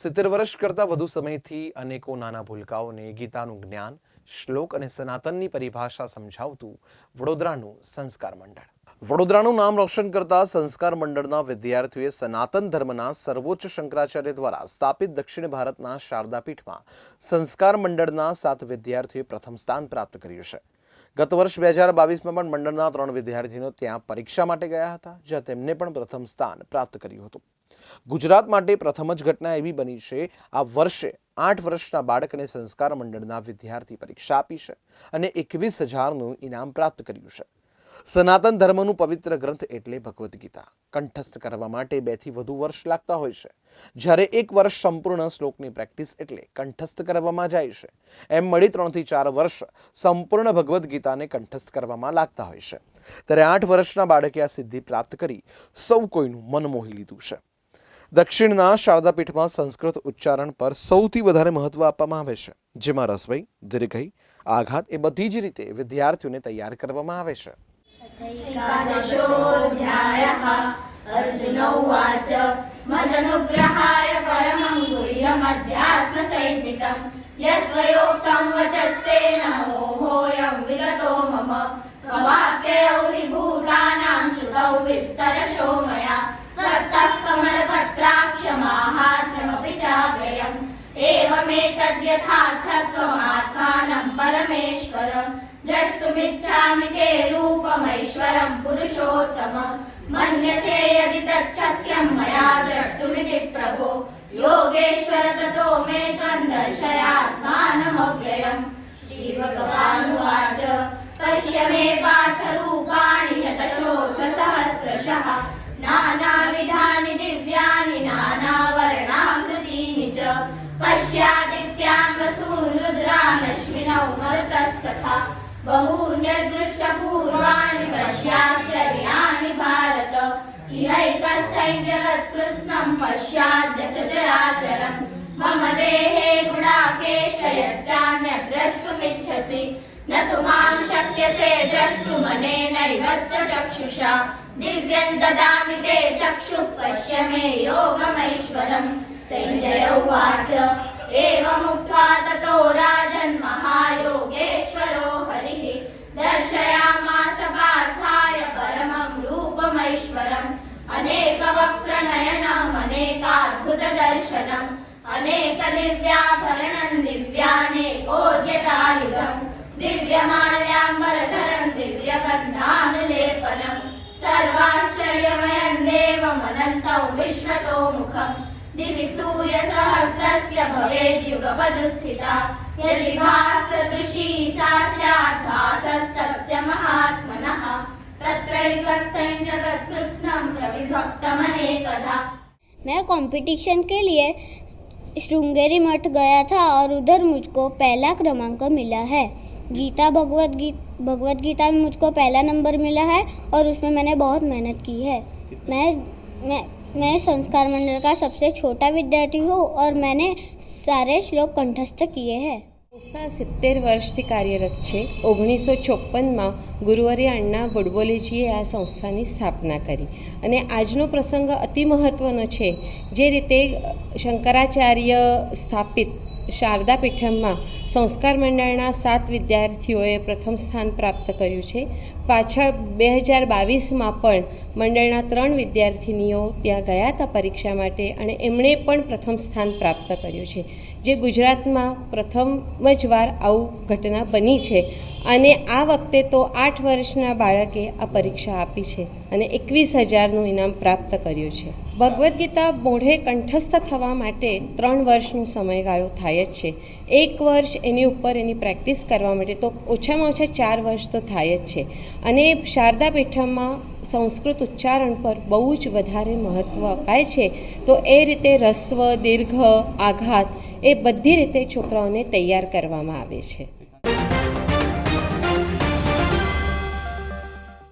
સિત્તેર વર્ષ કરતાં વધુ સમયથી અનેકો નાના ભૂલકાઓને ગીતાનું જ્ઞાન, શ્લોક અને સનાતનની પરિભાષા સમજાવતું વડોદરાનું સંસ્કાર મંડળ. વડોદરાનું નામ રોશન કરતા સંસ્કાર મંડળના વિદ્યાર્થીઓએ સનાતન ધર્મના સર્વોચ્ચ શંકરાચાર્ય દ્વારા સ્થાપિત દક્ષિણ ભારતના શારદા પીઠમાં સંસ્કાર મંડળના સાત વિદ્યાર્થીઓએ પ્રથમ સ્થાન પ્રાપ્ત કર્યું છે. ગત વર્ષ બે હજાર બાવીસમાં પણ મંડળના ત્રણ વિદ્યાર્થીઓ ત્યાં પરીક્ષા માટે ગયા હતા, જ્યાં તેમને પણ પ્રથમ સ્થાન પ્રાપ્ત કર્યું હતું. ગુજરાત માટે પ્રથમ જ ઘટના એવી બની છે, આ વર્ષે આઠ વર્ષના બાળકને સંસ્કાર મંડળના વિદ્યાર્થી પરીક્ષા આપી છે અને એકવીસ હજારનું ઇનામ પ્રાપ્ત કર્યું છે. સનાતન ધર્મનું પવિત્ર ગ્રંથ એટલે ભગવદ્ ગીતા. કંઠસ્થ કરવા માટે બેથી વધુ વર્ષ લાગતા હોય છે. જ્યારે એક વર્ષ સંપૂર્ણ શ્લોકની પ્રેક્ટિસ એટલે કંઠસ્થ કરવામાં જાય છે. એમ મળી ત્રણથી ચાર વર્ષ સંપૂર્ણ ભગવદ્ ગીતાને કંઠસ્થ કરવામાં લાગતા હોય છે. ત્યારે આઠ વર્ષના બાળકે આ સિદ્ધિ પ્રાપ્ત કરી સૌ કોઈનું મન મોહી લીધું છે. દક્ષિણના શારદાપીઠમાં સંસ્કૃત ઉચ્ચારણ પર સૌથી વધારે મહત્વ આપવામાં આવે છે, જેમાં રસવઈ દીર્ઘઈ, આઘાત એ બધી જ રીતે વિદ્યાર્થીઓને તૈયાર કરવામાં આવે છે. અર્જુનો શ્રુતૌ વિસ્તરશો મયા સ્વતઃ કમલ त्वत्तः कमलपत्राक्षमाहात्म्यमपि चाव्ययम् एवमेतद्यथार्थत्वमात्मानं परमेश्वर द्रष्टुमिच्छामि ते रूपमैश्वरं पुरुषोत्तम मन्यसे यदि तच्छक्यं मया द्रष्टुमिति प्रभो योगेश्वर ततो मे त्वं दर्शयात्मानमव्ययम् श्रीभगवानुवाच पश्य मे पार्थरूपाणि पश्यादित्यान् वसून् रुद्रानश्विनौ मरुतस्तथा बहून्यदृष्टपूर्वाणि पश्याश्चर्याणि भारत। इहैकस्थैः जगत्कृत्स्नं पश्याद्य सचराचरम् मम देहे गुडाकेश यच्चान्यद्रष्टुमिच्छसि न तु मां शक्यसे द्रष्टुमनेनैव चक्षुषा। दिव्यं ददामि ते चक्षुः पश्य मे योगमैश्वरम् सञ्जय उवाच एवमुक्त्वा ततो राजन् महायोगेश्वरो हरिः। दर्शयामास पार्थाय परमं रूपमैश्वरम्। अनेकवक्त्रनयनम् अनेकाद्भुतदर्शनम्। अनेकदिव्याभरणम् दिव्यानेकोद्यतायुधम्। दिव्यमाल्याम्बरधरम् दिव्यगन्धानुलेपनम्। सर्वाश्चर्यमयम् देवमनन्तौ विश्वतो मुखम् दिवि यदि सा स्यात् भासस्तस्य महात्मनः प्रविभक्तमनेकधा मैं कंपटीशन के लिए श्रृंगेरी मठ गया था और उधर मुझको पहला क्रमांक मिला है। गीता भगवत गीत भगवत गीता में मुझको पहला नंबर मिला है और उसमें मैंने बहुत मेहनत की है। मैं मैं मैं संस्कार मंडल का सबसे छोटा विद्यार्थी हूँ और मैंने સારે શ્લોક કંઠસ્થ કીએ હે સંસ્થા સિત્તેર વર્ષથી કાર્યરત છે ઓગણીસો ચોપ્પનમાં ગુરુવરે અણ્ણા ગોડબોલેજીએ આ સંસ્થાની સ્થાપના કરી અને આજનો પ્રસંગ અતિ મહત્ત્વનો છે જે રીતે શંકરાચાર્ય સ્થાપિત શારદા પીઠમમાં સંસ્કાર મંડળના સાત વિદ્યાર્થીઓએ પ્રથમ સ્થાન પ્રાપ્ત કર્યું છે. પાછળ બે હજાર બાવીસમાં પણ મંડળના ત્રણ વિદ્યાર્થિનીઓ ત્યાં ગયા હતા પરીક્ષા માટે અને એમણે પણ પ્રથમ સ્થાન પ્રાપ્ત કર્યું છે. જે ગુજરાતમાં પ્રથમ જ વાર આવું ઘટના બની છે અને આ વખતે તો આઠ વર્ષના બાળકે આ પરીક્ષા આપી છે. અને એકવીસ હજારનું ઇનામ પ્રાપ્ત કર્યું છે. ભગવદ્ ગીતા મોઢે કંઠસ્થ થવા માટે ત્રણ વર્ષનો સમયગાળો થાય જ છે. એક વર્ષ એની ઉપર એની પ્રેક્ટિસ કરવા માટે તો ઓછામાં ઓછા ચાર વર્ષ તો થાય જ છે. અને શારદા પીઠમમાં સંસ્કૃત ઉચ્ચારણ પર બહુ જ વધારે મહત્ત્વ અપાય છે, તો એ રીતે રસ્વ, દીર્ઘ, આઘાત એ બધી રીતે છોકરાઓને તૈયાર કરવામાં આવે છે.